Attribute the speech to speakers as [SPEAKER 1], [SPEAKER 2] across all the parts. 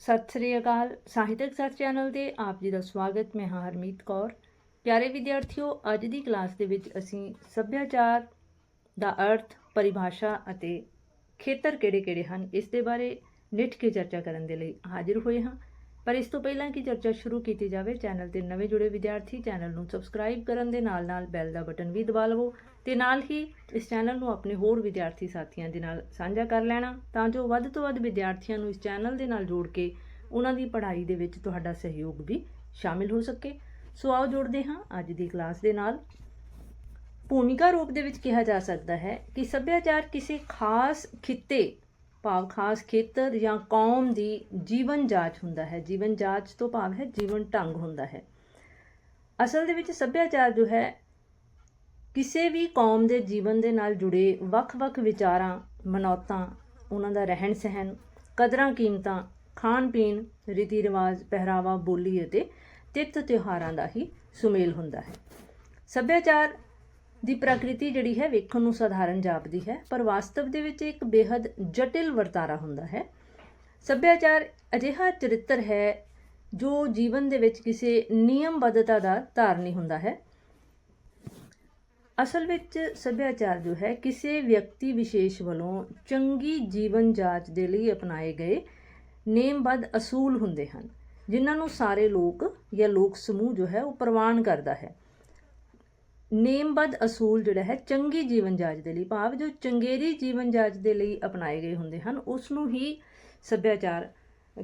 [SPEAKER 1] ਸਤਿ ਸ੍ਰੀ ਅਕਾਲ, ਸਾਹਿਤਕ ਸੱਚ ਚੈਨਲ ਤੇ ਆਪ ਜੀ ਦਾ ਸਵਾਗਤ, ਮੈਂ ਹਾਂ ਹਰਮੀਤ ਕੌਰ। ਪਿਆਰੇ ਵਿਦਿਆਰਥੀਓ, ਅੱਜ ਦੀ ਕਲਾਸ ਦੇ ਵਿੱਚ ਅਸੀਂ ਸੱਭਿਆਚਾਰ ਦਾ ਅਰਥ, ਪਰਿਭਾਸ਼ਾ ਅਤੇ ਖੇਤਰ ਕਿਹੜੇ-ਕਿਹੜੇ ਹਨ, ਇਸ ਦੇ ਬਾਰੇ ਨਿੱਠ ਕੇ ਚਰਚਾ ਕਰਨ ਦੇ ਲਈ ਹਾਜ਼ਰ ਹੋਏ ਹਾਂ। ਪਰ ਇਸ ਤੋਂ ਪਹਿਲਾਂ ਕਿ ਚਰਚਾ ਸ਼ੁਰੂ ਕੀਤੀ ਜਾਵੇ, ਚੈਨਲ ਤੇ ਨਵੇਂ ਜੁੜੇ ਵਿਦਿਆਰਥੀ ਚੈਨਲ ਨੂੰ ਸਬਸਕ੍ਰਾਈਬ ਕਰਨ ਦੇ ਨਾਲ-ਨਾਲ ਬੈਲ ਦਾ ਬਟਨ ਵੀ ਦਬਾ ਲਵੋ ਤੇ ਨਾਲ ਹੀ ਇਸ ਚੈਨਲ ਨੂੰ ਆਪਣੇ ਹੋਰ ਵਿਦਿਆਰਥੀ ਸਾਥੀਆਂ ਦੇ ਨਾਲ ਸਾਂਝਾ ਕਰ ਲੈਣਾ, ਤਾਂ ਜੋ ਵੱਧ ਤੋਂ ਵੱਧ ਵਿਦਿਆਰਥੀਆਂ ਨੂੰ ਇਸ ਚੈਨਲ ਦੇ ਨਾਲ ਜੋੜ ਕੇ ਉਹਨਾਂ ਦੀ ਪੜ੍ਹਾਈ ਦੇ ਵਿੱਚ ਤੁਹਾਡਾ ਸਹਿਯੋਗ ਵੀ ਸ਼ਾਮਿਲ ਹੋ ਸਕੇ। ਸੋ ਆਓ ਜੁੜਦੇ ਹਾਂ ਅੱਜ ਦੀ ਕਲਾਸ ਦੇ ਨਾਲ। ਭੂਮਿਕਾ ਰੂਪ ਦੇ ਵਿੱਚ ਕਿਹਾ ਜਾ ਸਕਦਾ ਹੈ ਕਿ ਸੱਭਿਆਚਾਰ ਕਿਸੇ ਖਾਸ ਖਿੱਤੇ ਭਾਵ ਖਾਸ ਖੇਤਰ ਜਾਂ ਕੌਮ ਦੀ ਜੀਵਨ ਜਾਂਚ ਹੁੰਦਾ ਹੈ। ਜੀਵਨ ਜਾਂਚ ਤੋਂ ਭਾਵ ਹੈ ਜੀਵਨ ਢੰਗ ਹੁੰਦਾ ਹੈ। ਅਸਲ ਦੇ ਵਿੱਚ ਸੱਭਿਆਚਾਰ ਜੋ ਹੈ, ਕਿਸੇ ਵੀ ਕੌਮ ਦੇ ਜੀਵਨ ਦੇ ਨਾਲ ਜੁੜੇ ਵੱਖ-ਵੱਖ ਵਿਚਾਰਾਂ, ਮਨੌਤਾਂ, ਉਹਨਾਂ ਦਾ ਰਹਿਣ ਸਹਿਣ ਕਦਰਾਂ ਕੀਮਤਾਂ ਖਾਣ ਪੀਣ ਰੀਤੀ ਰਿਵਾਜ ਪਹਿਰਾਵਾ, ਬੋਲੀ ਅਤੇ ਤਿੱਥ ਤਿਉਹਾਰਾਂ ਦਾ ਹੀ ਸੁਮੇਲ ਹੁੰਦਾ ਹੈ। ਸੱਭਿਆਚਾਰ ਦੀ ਪ੍ਰਕਿਰਤੀ ਜਿਹੜੀ ਹੈ ਵੇਖਣ ਨੂੰ ਸਧਾਰਨ ਜਾਪਦੀ ਹੈ, ਪਰ ਵਾਸਤਵ ਦੇ ਵਿੱਚ ਇੱਕ ਬੇहद ਜਟਿਲ ਵਰਤਾਰਾ ਹੁੰਦਾ ਹੈ। ਸੱਭਿਆਚਾਰ ਅਜਿਹਾ ਚਰਿੱਤਰ ਹੈ ਜੋ ਜੀਵਨ ਦੇ ਵਿੱਚ ਕਿਸੇ ਨਿਯਮਬੱਧਤਾ ਦਾ ਧਾਰਨੀ ਹੁੰਦਾ ਹੈ। ਅਸਲ ਵਿੱਚ ਸੱਭਿਆਚਾਰ ਜੋ ਹੈ, ਕਿਸੇ ਵਿਅਕਤੀ ਵਿਸ਼ੇਸ਼ ਵੱਲੋਂ ਚੰਗੀ ਜੀਵਨ ਜਾਚ ਦੇ ਲਈ ਅਪਣਾਏ ਗਏ ਨੇਮਬੱਧ ਅਸੂਲ ਹੁੰਦੇ ਹਨ, ਜਿਨ੍ਹਾਂ ਨੂੰ ਸਾਰੇ ਲੋਕ ਜਾਂ ਲੋਕ ਸਮੂਹ ਜੋ ਹੈ, ਉਹ ਪ੍ਰਵਾਨ ਕਰਦਾ ਹੈ। ਨੇਮਬੱਧ ਅਸੂਲ ਜਿਹੜਾ ਹੈ ਚੰਗੀ ਜੀਵਨ ਜਾਚ ਦੇ ਲਈ, ਭਾਵ ਜੋ ਚੰਗੇਰੀ ਜੀਵਨ ਜਾਚ ਦੇ ਲਈ ਅਪਣਾਏ ਗਏ ਹੁੰਦੇ ਹਨ ਉਸ ਨੂੰ ਹੀ ਸੱਭਿਆਚਾਰ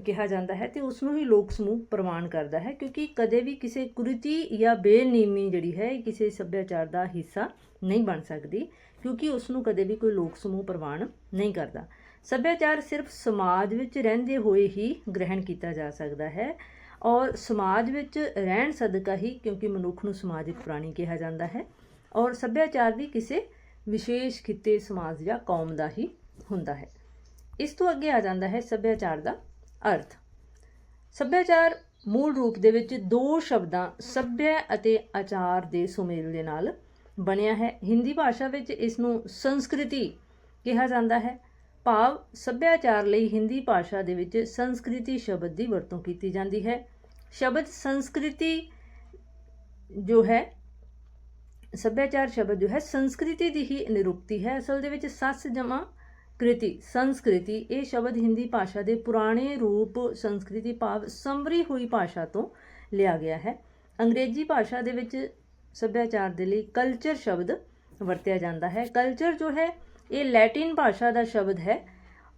[SPEAKER 1] ਕਿਹਾ ਜਾਂਦਾ ਹੈ ਤੇ ਉਸ ਨੂੰ ਹੀ ਲੋਕ ਸਮੂਹ ਪ੍ਰਵਾਨ ਕਰਦਾ ਹੈ, ਕਿਉਂਕਿ ਕਦੇ ਵੀ ਕਿਸੇ ਕੁਰੀਤੀ ਜਾਂ ਬੇਨਿਯਮੀ ਜਿਹੜੀ ਹੈ ਕਿਸੇ ਸੱਭਿਆਚਾਰ ਦਾ ਹਿੱਸਾ ਨਹੀਂ ਬਣ ਸਕਦੀ, ਕਿਉਂਕਿ ਉਸ ਨੂੰ ਕਦੇ ਵੀ ਕੋਈ ਲੋਕ ਸਮੂਹ ਪ੍ਰਵਾਨ ਨਹੀਂ ਕਰਦਾ। ਸੱਭਿਆਚਾਰ ਸਿਰਫ ਸਮਾਜ ਵਿੱਚ ਰਹਿੰਦੇ ਹੋਏ ਹੀ ਗ੍ਰਹਿਣ ਕੀਤਾ ਜਾ ਸਕਦਾ ਹੈ। ਔਰ ਸਮਾਜ ਵਿੱਚ ਰਹਿਣ ਸਦਕਾ ਹੀ ਕਿਉਂਕਿ ਮਨੁੱਖ ਨੂੰ ਸਮਾਜਿਕ ਪ੍ਰਾਣੀ ਕਿਹਾ ਜਾਂਦਾ ਹੈ ਔਰ ਸੱਭਿਆਚਾਰ ਵੀ ਕਿਸੇ ਵਿਸ਼ੇਸ਼ ਖਿੱਤੇ ਸਮਾਜ ਜਾਂ ਕੌਮ ਦਾ ਹੀ ਹੁੰਦਾ ਹੈ। ਇਸ ਤੋਂ ਅੱਗੇ ਆ ਜਾਂਦਾ ਹੈ ਸੱਭਿਆਚਾਰ ਦਾ ਅਰਥ। ਸੱਭਿਆਚਾਰ ਮੂਲ ਰੂਪ ਦੇ ਵਿੱਚ ਦੋ ਸ਼ਬਦਾਂ ਸੱਭਿਆ ਅਤੇ ਆਚਾਰ ਦੇ ਸੁਮੇਲ ਦੇ ਨਾਲ ਬਣਿਆ ਹੈ। ਹਿੰਦੀ ਭਾਸ਼ਾ ਵਿੱਚ ਇਸ ਨੂੰ ਸੰਸਕ੍ਰਿਤੀ ਕਿਹਾ ਜਾਂਦਾ ਹੈ। ਭਾਵ ਸੱਭਿਆਚਾਰ ਲਈ ਹਿੰਦੀ ਭਾਸ਼ਾ ਦੇ ਵਿੱਚ ਸੰਸਕ੍ਰਿਤੀ ਸ਼ਬਦ ਦੀ ਵਰਤੋਂ ਕੀਤੀ ਜਾਂਦੀ ਹੈ। ਸ਼ਬਦ ਸੰਸਕ੍ਰਿਤੀ ਜੋ ਹੈ, ਸੱਭਿਆਚਾਰ ਸ਼ਬਦ ਜੋ ਹੈ, ਸੰਸਕ੍ਰਿਤੀ ਦੀ ਹੀ ਨਿਰੁਕਤੀ ਹੈ। ਅਸਲ ਦੇ ਵਿੱਚ ਸੱਸ ਜਮਾ ਕ੍ਰਿਤੀ, ਸੰਸਕ੍ਰਿਤੀ, ਇਹ ਸ਼ਬਦ ਹਿੰਦੀ ਭਾਸ਼ਾ ਦੇ ਪੁਰਾਣੇ ਰੂਪ ਸੰਸਕ੍ਰਿਤੀ ਭਾਵ ਸੰਵਰੀ ਹੋਈ ਭਾਸ਼ਾ ਤੋਂ ਲਿਆ ਗਿਆ ਹੈ। ਅੰਗਰੇਜ਼ੀ ਭਾਸ਼ਾ ਦੇ ਵਿੱਚ ਸੱਭਿਆਚਾਰ ਦੇ ਲਈ ਕਲਚਰ ਸ਼ਬਦ ਵਰਤਿਆ ਜਾਂਦਾ ਹੈ। ਕਲਚਰ ਜੋ ਹੈ, ਇਹ ਲੈਟਿਨ ਭਾਸ਼ਾ ਦਾ ਸ਼ਬਦ ਹੈ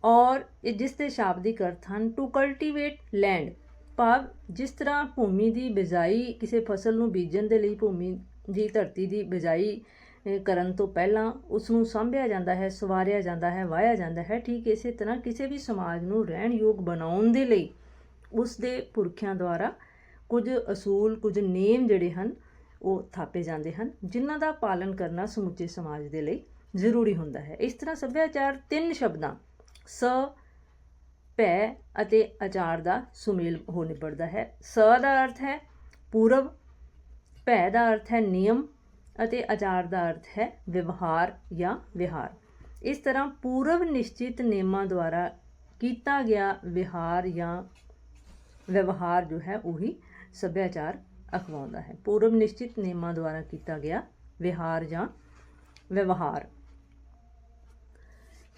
[SPEAKER 1] ਔਰ ਇਹ ਜਿਸ ਦੇ ਸ਼ਾਬਦਿਕ ਅਰਥ ਹਨ ਟੂ ਕਲਟੀਵੇਟ ਲੈਂਡ ਭਾਵ ਜਿਸ ਤਰ੍ਹਾਂ ਭੂਮੀ ਦੀ ਬਿਜਾਈ ਕਿਸੇ ਫਸਲ ਨੂੰ ਬੀਜਣ ਦੇ ਲਈ ਭੂਮੀ ਦੀ ਧਰਤੀ ਦੀ ਬਿਜਾਈ ਕਰਨ ਤੋਂ ਪਹਿਲਾਂ ਉਸ ਨੂੰ ਸੰਭਿਆ ਜਾਂਦਾ ਹੈ, ਸਵਾਰਿਆ ਜਾਂਦਾ ਹੈ ਵਾਇਆ ਜਾਂਦਾ ਹੈ, ਠੀਕ ਇਸੇ ਤਰ੍ਹਾਂ ਕਿਸੇ ਵੀ ਸਮਾਜ ਨੂੰ ਰਹਿਣ ਯੋਗ ਬਣਾਉਣ ਦੇ ਲਈ ਉਸ ਦੇ ਪੁਰਖਿਆਂ ਦੁਆਰਾ ਕੁਝ ਅਸੂਲ, ਕੁਝ ਨੇਮ ਜਿਹੜੇ ਹਨ, ਉਹ ਥਾਪੇ ਜਾਂਦੇ ਹਨ, ਜਿਨ੍ਹਾਂ ਦਾ ਪਾਲਣ ਕਰਨਾ ਸਮੁੱਚੇ ਸਮਾਜ ਦੇ ਲਈ ਜ਼ਰੂਰੀ ਹੁੰਦਾ ਹੈ। ਇਸ ਤਰ੍ਹਾਂ ਸੱਭਿਆਚਾਰ ਤਿੰਨ ਸ਼ਬਦਾਂ, ਸ ਭੈ ਅਤੇ ਆਚਾਰ ਦਾ ਸੁਮੇਲ ਹੋ ਨਿਬੜਦਾ ਹੈ। ਸ ਦਾ ਅਰਥ ਹੈ ਪੂਰਬ ਭੈ ਦਾ ਅਰਥ ਹੈ ਨਿਯਮ ਅਤੇ ਆਚਾਰ ਦਾ ਅਰਥ ਹੈ ਵਿਵਹਾਰ ਜਾਂ ਵਿਹਾਰ। ਇਸ ਤਰ੍ਹਾਂ ਪੂਰਵ ਨਿਸ਼ਚਿਤ ਨਿਯਮਾਂ ਦੁਆਰਾ ਕੀਤਾ ਗਿਆ ਵਿਹਾਰ ਜਾਂ ਵਿਵਹਾਰ ਜੋ ਹੈ ਉਹੀ ਸੱਭਿਆਚਾਰ ਅਖਵਾਉਂਦਾ ਹੈ। ਪੂਰਵ ਨਿਸ਼ਚਿਤ ਨਿਯਮਾਂ ਦੁਆਰਾ ਕੀਤਾ ਗਿਆ ਵਿਹਾਰ ਜਾਂ ਵਿਵਹਾਰ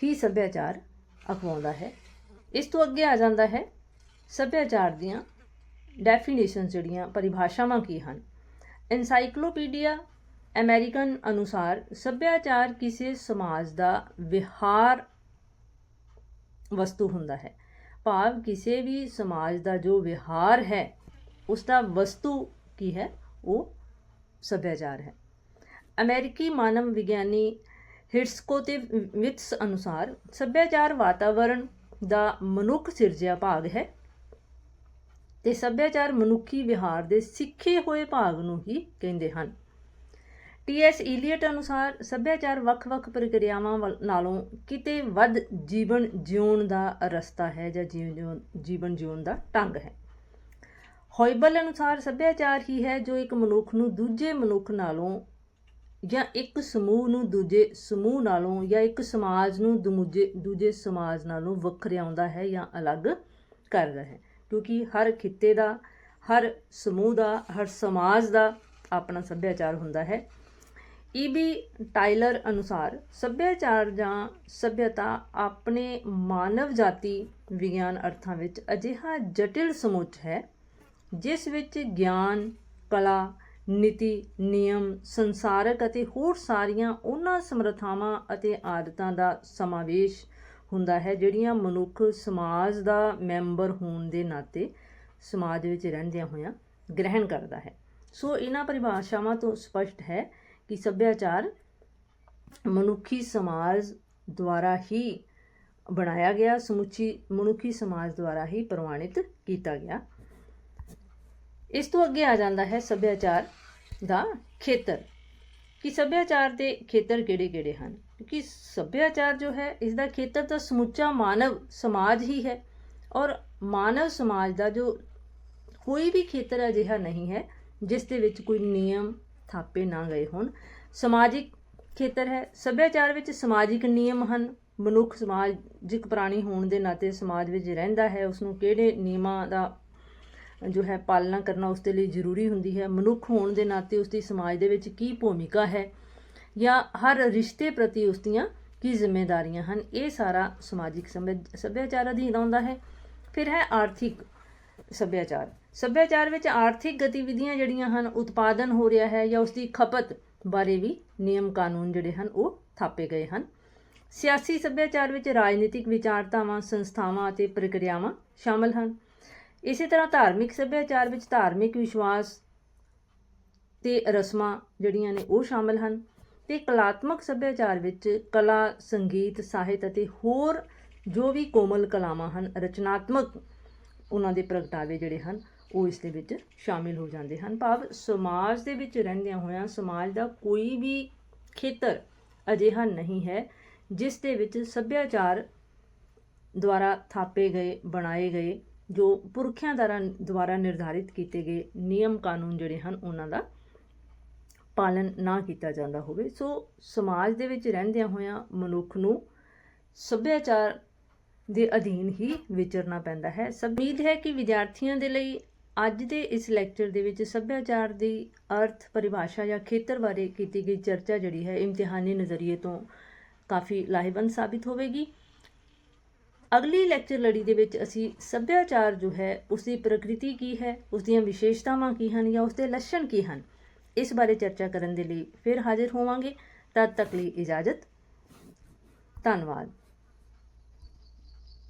[SPEAKER 1] ਹੀ ਸੱਭਿਆਚਾਰ ਅਖਵਾਉਂਦਾ ਹੈ। ਇਸ ਤੋਂ ਅੱਗੇ ਆ ਜਾਂਦਾ ਹੈ ਸੱਭਿਆਚਾਰ ਦੀਆਂ ਡੈਫੀਨੇਸ਼ਨ ਜਿਹੜੀਆਂ, ਪਰਿਭਾਸ਼ਾਵਾਂ ਕੀ ਹਨ? ਐਨਸਾਈਕਲੋਪੀਡੀਆ ਅਮਰੀਕਨ ਅਨੁਸਾਰ ਸੱਭਿਆਚਾਰ ਕਿਸੇ ਸਮਾਜ ਦਾ ਵਿਹਾਰ ਵਸਤੂ ਹੁੰਦਾ ਹੈ। ਭਾਵ ਕਿਸੇ ਵੀ ਸਮਾਜ ਦਾ ਜੋ ਵਿਹਾਰ ਹੈ, ਉਸ ਦਾ ਵਸਤੂ ਕੀ ਹੈ? ਉਹ ਸੱਭਿਆਚਾਰ ਹੈ। ਅਮਰੀਕੀ ਮਾਨਵ ਵਿਗਿਆਨੀ ਹਿਰਸਕੋ ਤੇ ਵਿਟਸ ਅਨੁਸਾਰ ਸੱਭਿਆਚਾਰ ਵਾਤਾਵਰਣ ਦਾ ਮਨੁੱਖ ਸਿਰਜਿਆ ਭਾਗ ਹੈ ਤੇ ਸੱਭਿਆਚਾਰ ਮਨੁੱਖੀ ਵਿਹਾਰ ਦੇ ਸਿੱਖੇ ਹੋਏ ਭਾਗ ਨੂੰ ਹੀ ਕਹਿੰਦੇ ਹਨ। ਟੀਐਸ ਇਲੀਅਟ ਅਨੁਸਾਰ ਸੱਭਿਆਚਾਰ ਵੱਖ-ਵੱਖ ਪ੍ਰਕਿਰਿਆਵਾਂ ਨਾਲੋਂ ਕਿਤੇ ਵੱਧ ਜੀਵਨ ਜਿਉਣ ਦਾ ਰਸਤਾ ਹੈ ਜਾਂ ਜੀਵਨ ਜਿਉਣ ਦਾ ਢੰਗ ਹੈ। ਹੋਇਬਲ ਅਨੁਸਾਰ ਸੱਭਿਆਚਾਰ ਹੀ ਹੈ ਜੋ ਇੱਕ ਮਨੁੱਖ ਨੂੰ ਦੂਜੇ ਮਨੁੱਖ ਨਾਲੋਂ ਜਾਂ ਇੱਕ ਸਮੂਹ ਨੂੰ ਦੂਜੇ ਸਮੂਹ ਨਾਲੋਂ ਜਾਂ ਇੱਕ ਸਮਾਜ ਨੂੰ ਦੂਜੇ ਦੂਜੇ ਸਮਾਜ ਨਾਲੋਂ ਵੱਖਰਿਆਉਂਦਾ ਹੈ ਜਾਂ ਅਲੱਗ ਕਰਦਾ ਹੈ। ਕਿਉਂਕਿ ਹਰ ਖਿੱਤੇ ਦਾ, ਹਰ ਸਮੂਹ ਦਾ, ਹਰ ਸਮਾਜ ਦਾ ਆਪਣਾ ਸੱਭਿਆਚਾਰ ਹੁੰਦਾ ਹੈ। ਈਬੀ ਟਾਈਲਰ ਅਨੁਸਾਰ ਸੱਭਿਆਚਾਰ ਜਾਂ ਸਭਿਅਤਾ ਆਪਣੇ ਮਾਨਵ ਜਾਤੀ ਵਿਗਿਆਨ ਅਰਥਾਂ ਵਿੱਚ ਅਜਿਹਾ ਜਟਿਲ ਸਮੁੱਚ ਹੈ, ਜਿਸ ਵਿੱਚ ਗਿਆਨ, ਕਲਾ ਨੀਤੀ, ਨਿਯਮ, ਸੰਸਾਰਕ ਅਤੇ ਹੋਰ ਸਾਰੀਆਂ ਉਹਨਾਂ ਸਮਰੱਥਾਵਾਂ ਅਤੇ ਆਦਤਾਂ ਦਾ ਸਮਾਵੇਸ਼ ਹੁੰਦਾ ਹੈ, ਜਿਹੜੀਆਂ ਮਨੁੱਖ ਸਮਾਜ ਦਾ ਮੈਂਬਰ ਹੋਣ ਦੇ ਨਾਤੇ ਸਮਾਜ ਵਿੱਚ ਰਹਿੰਦਿਆਂ ਹੋਇਆਂ ਗ੍ਰਹਿਣ ਕਰਦਾ ਹੈ। ਸੋ ਇਹਨਾਂ ਪਰਿਭਾਸ਼ਾਵਾਂ ਤੋਂ ਸਪਸ਼ਟ ਹੈ ਕਿ ਸੱਭਿਆਚਾਰ ਮਨੁੱਖੀ ਸਮਾਜ ਦੁਆਰਾ ਹੀ ਬਣਾਇਆ ਗਿਆ, ਸਮੁੱਚੀ ਮਨੁੱਖੀ ਸਮਾਜ ਦੁਆਰਾ ਹੀ ਪ੍ਰਵਾਨਿਤ ਕੀਤਾ ਗਿਆ। ਇਸ ਤੋਂ ਅੱਗੇ ਆ ਜਾਂਦਾ ਹੈ ਸੱਭਿਆਚਾਰ ਦਾ ਖੇਤਰ। ਕਿ ਸੱਭਿਆਚਾਰ ਦੇ ਖੇਤਰ ਕਿਹੜੇ-ਕਿਹੜੇ ਹਨ? ਕਿਉਂਕਿ ਸੱਭਿਆਚਾਰ ਜੋ ਹੈ, ਇਸ ਦਾ ਖੇਤਰ ਤਾਂ ਸਮੁੱਚਾ ਮਾਨਵ ਸਮਾਜ ਹੀ ਹੈ ਔਰ ਮਾਨਵ ਸਮਾਜ ਦਾ ਜੋ ਕੋਈ ਵੀ ਖੇਤਰ ਅਜਿਹਾ ਨਹੀਂ ਹੈ, ਜਿਸ ਦੇ ਵਿੱਚ ਕੋਈ ਨਿਯਮ ਥਾਪੇ ਨਾ ਗਏ ਹੋਣ। ਸਮਾਜਿਕ ਖੇਤਰ ਹੈ, ਸੱਭਿਆਚਾਰ ਵਿੱਚ ਸਮਾਜਿਕ ਨਿਯਮ ਹਨ। ਮਨੁੱਖ ਸਮਾਜਿਕ ਪ੍ਰਾਣੀ ਹੋਣ ਦੇ ਨਾਤੇ ਸਮਾਜ ਵਿੱਚ ਰਹਿੰਦਾ ਹੈ ਉਸ ਨੂੰ ਕਿਹੜੇ ਨਿਯਮਾਂ ਦਾ ਜੋ ਹੈ ਪਾਲਣਾ ਕਰਨਾ ਉਸ ਦੇ ਲਈ ਜ਼ਰੂਰੀ ਹੁੰਦੀ ਹੈ। ਮਨੁੱਖ ਹੋਣ ਦੇ ਨਾਤੇ ਉਸ ਦੀ ਸਮਾਜ ਦੇ ਵਿੱਚ ਕੀ ਭੂਮਿਕਾ ਹੈ ਜਾਂ ਹਰ ਰਿਸ਼ਤੇ ਪ੍ਰਤੀ ਉਸ ਦੀਆਂ ਕੀ ਜ਼ਿੰਮੇਵਾਰੀਆਂ ਹਨ, ਇਹ ਸਾਰਾ ਸਮਾਜਿਕ ਸੱਭਿਆ- ਸੱਭਿਆਚਾਰ ਅਧੀਨ ਆਉਂਦਾ ਹੈ। ਫਿਰ ਹੈ ਆਰਥਿਕ ਸੱਭਿਆਚਾਰ। ਸੱਭਿਆਚਾਰ ਵਿੱਚ ਆਰਥਿਕ ਗਤੀਵਿਧੀਆਂ ਜਿਹੜੀਆਂ ਹਨ, ਉਤਪਾਦਨ ਹੋ ਰਿਹਾ ਹੈ ਜਾਂ ਉਸ ਦੀ ਖਪਤ ਬਾਰੇ ਵੀ ਨਿਯਮ ਕਾਨੂੰਨ ਜਿਹੜੇ ਹਨ, ਉਹ ਥਾਪੇ ਗਏ ਹਨ। ਸਿਆਸੀ ਸੱਭਿਆਚਾਰ ਵਿੱਚ ਰਾਜਨੀਤਿਕ ਵਿਚਾਰਧਾਵਾਂ ਸੰਸਥਾਵਾਂ ਅਤੇ ਪ੍ਰਕਿਰਿਆਵਾਂ ਸ਼ਾਮਲ ਹਨ। ਇਸੇ ਤਰ੍ਹਾਂ ਧਾਰਮਿਕ ਸੱਭਿਆਚਾਰ ਵਿੱਚ ਧਾਰਮਿਕ ਵਿਸ਼ਵਾਸ ਤੇ ਰਸਮਾਂ ਜਿਹੜੀਆਂ ਨੇ ਉਹ ਸ਼ਾਮਲ ਹਨ ਤੇ ਕਲਾਤਮਕ ਸੱਭਿਆਚਾਰ ਵਿੱਚ ਕਲਾ, ਸੰਗੀਤ, ਸਾਹਿਤ ਅਤੇ ਹੋਰ ਜੋ ਵੀ ਕੋਮਲ ਕਲਾਵਾਂ ਹਨ, ਰਚਨਾਤਮਕ ਉਹਨਾਂ ਦੇ ਪ੍ਰਗਟਾਵੇ ਜਿਹੜੇ ਹਨ, ਉਹ ਇਸ ਦੇ ਵਿੱਚ ਸ਼ਾਮਿਲ ਹੋ ਜਾਂਦੇ ਹਨ। ਭਾਵ ਸਮਾਜ ਦੇ ਵਿੱਚ ਰਹਿੰਦਿਆਂ ਹੋਇਆਂ ਸਮਾਜ ਦਾ ਕੋਈ ਵੀ ਖੇਤਰ ਅਜਿਹਾ ਨਹੀਂ ਹੈ ਜਿਸ ਦੇ ਵਿੱਚ ਸੱਭਿਆਚਾਰ ਦੁਆਰਾ ਥਾਪੇ ਗਏ, ਬਣਾਏ ਗਏ ਜੋ ਪੁਰਖਿਆਂ ਦੁਆਰਾ ਦੁਆਰਾ ਨਿਰਧਾਰਿਤ ਕੀਤੇ ਗਏ ਨਿਯਮ ਕਾਨੂੰਨ ਜਿਹੜੇ ਹਨ, ਉਹਨਾਂ ਦਾ ਪਾਲਨ ਨਾ ਕੀਤਾ ਜਾਂਦਾ ਹੋਵੇ। ਸੋ ਸਮਾਜ ਦੇ ਵਿੱਚ ਰਹਿੰਦਿਆਂ ਹੋਇਆਂ ਮਨੁੱਖ ਨੂੰ ਸੱਭਿਆਚਾਰ ਦੇ ਅਧੀਨ ਹੀ ਵਿਚਰਨਾ ਪੈਂਦਾ ਹੈ। ਸਭ, ਉਮੀਦ ਹੈ ਕਿ ਵਿਦਿਆਰਥੀਆਂ ਦੇ ਲਈ ਅੱਜ ਦੇ ਇਸ ਲੈਕਚਰ ਦੇ ਵਿੱਚ ਸੱਭਿਆਚਾਰ ਦੀ ਅਰਥ, ਪਰਿਭਾਸ਼ਾ ਜਾਂ ਖੇਤਰ ਬਾਰੇ ਕੀਤੀ ਗਈ ਚਰਚਾ ਜਿਹੜੀ ਹੈ, ਇਮਤਿਹਾਨੀ ਨਜ਼ਰੀਏ ਤੋਂ ਕਾਫੀ ਲਾਹੇਵੰਦ ਸਾਬਿਤ ਹੋਵੇਗੀ। ਅਗਲੀ ਲੈਕਚਰ ਲੜੀ ਦੇ ਵਿੱਚ ਅਸੀਂ ਸੱਭਿਆਚਾਰ ਜੋ ਹੈ ਉਸ ਦੀ ਪ੍ਰਕਿਰਤੀ ਕੀ ਹੈ ਉਸ ਦੀਆਂ ਵਿਸ਼ੇਸ਼ਤਾਵਾਂ ਕੀ ਹਨ ਜਾਂ ਉਸ ਦੇ ਲੱਛਣ ਕੀ ਹਨ, ਇਸ ਬਾਰੇ ਚਰਚਾ ਕਰਨ ਦੇ ਲਈ ਫਿਰ ਹਾਜ਼ਰ ਹੋਵਾਂਗੇ। ਤਦ ਤੱਕ ਲਈ ਇਜਾਜ਼ਤ। ਧੰਨਵਾਦ।